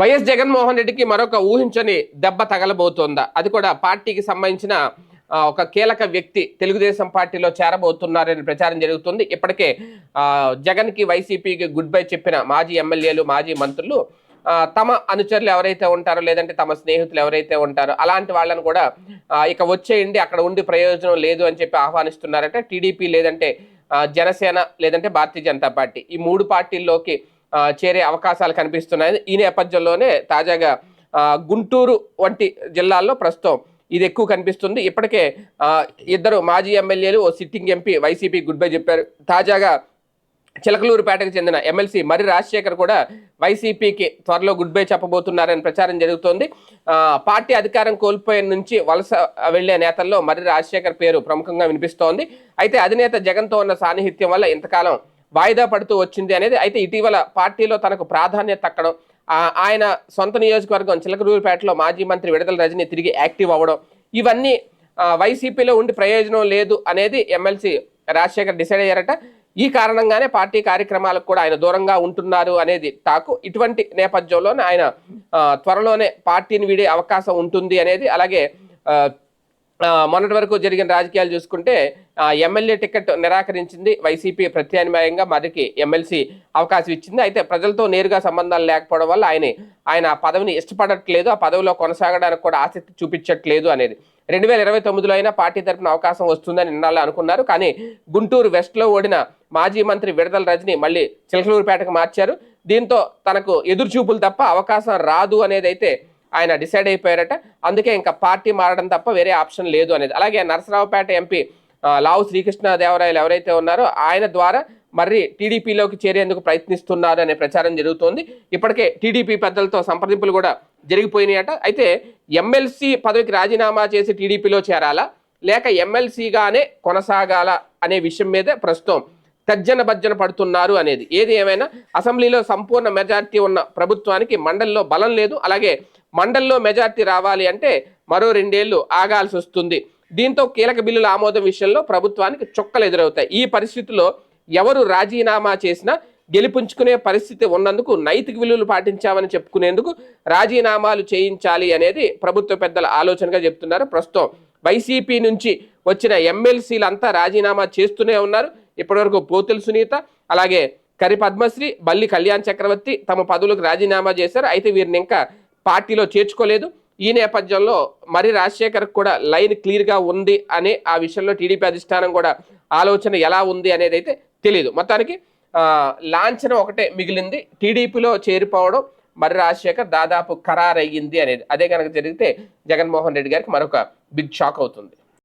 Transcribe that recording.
YS Jaganmohan రెడ్డికి మరొక ఊహించని దెబ్బ తగలబోతోందా. అది కూడా పార్టీకి సంబంధించిన ఒక కీలక వ్యక్తి తెలుగుదేశం పార్టీలో చేరబోతున్నారని ప్రచారం జరుగుతుంది. ఇప్పటికే జగన్కి వైసీపీకి గుడ్ బై చెప్పిన మాజీ ఎమ్మెల్యేలు మాజీ మంత్రులు తమ అనుచరులు ఎవరైతే ఉంటారో లేదంటే తమ స్నేహితులు ఎవరైతే ఉంటారో అలాంటి వాళ్ళని కూడా ఇక వచ్చేయండి అక్కడ ఉండి ప్రయోజనం లేదు అని చెప్పి ఆహ్వానిస్తున్నారంటే టీడీపీ లేదంటే జనసేన లేదంటే భారతీయ జనతా పార్టీ. ఈ మూడు పార్టీల్లోకి చేరే అవకాశాలు కనిపిస్తున్నాయి. ఈ నేపథ్యంలోనే తాజాగా గుంటూరు వంటి జిల్లాల్లో ప్రస్తుతం ఇది ఎక్కువ కనిపిస్తుంది. ఇప్పటికే ఇద్దరు మాజీ ఎమ్మెల్యేలు ఓ sitting MP YCP good bye చెప్పారు. తాజాగా చిలకలూరుపేటకు చెందిన ఎమ్మెల్సీ మరి రాజశేఖర్ కూడా వైసీపీకి త్వరలో గుడ్ బై చెప్పబోతున్నారని ప్రచారం జరుగుతోంది. పార్టీ అధికారం కోల్పోయే నుంచి వలస వెళ్ళే నేతల్లో మరి రాజశేఖర్ పేరు ప్రముఖంగా వినిపిస్తోంది. అయితే అధినేత జగన్తో ఉన్న సాన్నిహిత్యం వల్ల ఇంతకాలం వాయిదా పడుతూ వచ్చింది అనేది అయితే ఇటీవల పార్టీలో తనకు ప్రాధాన్యత తక్కడం ఆయన సొంత నియోజకవర్గం చిలకరూరుపేటలో మాజీ మంత్రి విడుదల రజని తిరిగి యాక్టివ్ అవ్వడం ఇవన్నీ వైసీపీలో ఉండి ప్రయోజనం లేదు అనేది ఎమ్మెల్సీ రాజశేఖర్ డిసైడ్ అయ్యారట. ఈ కారణంగానే పార్టీ కార్యక్రమాలకు కూడా ఆయన దూరంగా ఉంటున్నారు అనేది టాకు. ఇటువంటి నేపథ్యంలోనే ఆయన త్వరలోనే పార్టీని వీడే అవకాశం ఉంటుంది అనేది అలాగే మొన్నటి వరకు జరిగిన రాజకీయాలు చూసుకుంటే ఎమ్మెల్యే టికెట్ నిరాకరించింది వైసీపీ ప్రత్యామ్నాయంగా మరికి ఎమ్మెల్సీ అవకాశం ఇచ్చింది. అయితే ప్రజలతో నేరుగా సంబంధాలు లేకపోవడం వల్ల ఆయన ఆయన ఆ పదవిని ఇష్టపడట్లేదు ఆ పదవిలో కొనసాగడానికి కూడా ఆసక్తి చూపించట్లేదు అనేది. రెండు వేల ఇరవై తొమ్మిదిలో అయినా పార్టీ తరఫున అవకాశం వస్తుందని నిన్నాళ్ళు అనుకున్నారు. కానీ గుంటూరు వెస్ట్లో ఓడిన మాజీ మంత్రి విడదల రజని మళ్ళీ చిలకలూరుపేటకు మార్చారు. దీంతో తనకు ఎదురుచూపులు తప్ప అవకాశం రాదు అనేది అయితే ఆయన డిసైడ్ అయిపోయారట. అందుకే ఇంకా పార్టీ మారడం తప్ప వేరే ఆప్షన్ లేదు అనేది. అలాగే నరసరావుపేట ఎంపీ లావు శ్రీకృష్ణదేవరాయలు ఎవరైతే ఉన్నారో ఆయన ద్వారా మరి టీడీపీలోకి చేరేందుకు ప్రయత్నిస్తున్నారు అనే ప్రచారం జరుగుతోంది. ఇప్పటికే టీడీపీ పెద్దలతో సంప్రదింపులు కూడా జరిగిపోయినాయట. అయితే ఎమ్మెల్సీ పదవికి రాజీనామా చేసి టీడీపీలో చేరాలా? లేక ఎమ్మెల్సీగానే కొనసాగాల అనే విషయం మీదే ప్రస్తుతం తర్జన భర్జన పడుతున్నారు అనేది. ఏది ఏమైనా అసెంబ్లీలో సంపూర్ణ మెజార్టీ ఉన్న ప్రభుత్వానికి మండలిలో బలం లేదు. అలాగే మండలిలో మెజార్టీ రావాలి అంటే మరో రెండేళ్ళు ఆగాల్సి వస్తుంది. దీంతో కీలక బిల్లుల ఆమోదం విషయంలో ప్రభుత్వానికి చుక్కలు ఎదురవుతాయి. ఈ పరిస్థితిలో ఎవరు రాజీనామా చేసినా గెలిపించుకునే పరిస్థితి ఉన్నందుకు నైతిక విలువలు పాటించామని చెప్పుకునేందుకు రాజీనామాలు చేయించాలి అనేది ప్రభుత్వ పెద్దల ఆలోచనగా చెప్తున్నారు. ప్రస్తుతం వైసీపీ నుంచి వచ్చిన ఎమ్మెల్సీలంతా రాజీనామా చేస్తూనే ఉన్నారు. ఇప్పటివరకు పోతుల సునీత అలాగే కరి పద్మశ్రీ బల్లి కళ్యాణ్ చక్రవర్తి తమ పదవులకు రాజీనామా చేశారు. అయితే వీరిని ఇంకా పార్టీలో చేర్చుకోలేదు. ఈ నేపథ్యంలో మరి రాజశేఖర్ కూడా లైన్ క్లియర్గా ఉంది అనే ఆ విషయంలో టీడీపీ అధిష్టానం కూడా ఆలోచన ఎలా ఉంది అనేది అయితే తెలియదు మొత్తానికి లాంఛనం ఒకటే మిగిలింది. టీడీపీలో చేరిపోవడం మరి రాజశేఖర్ దాదాపు ఖరారయ్యింది అనేది. అదే కనుక జరిగితే జగన్మోహన్ రెడ్డి గారికి మరొక బిగ్ షాక్ అవుతుంది.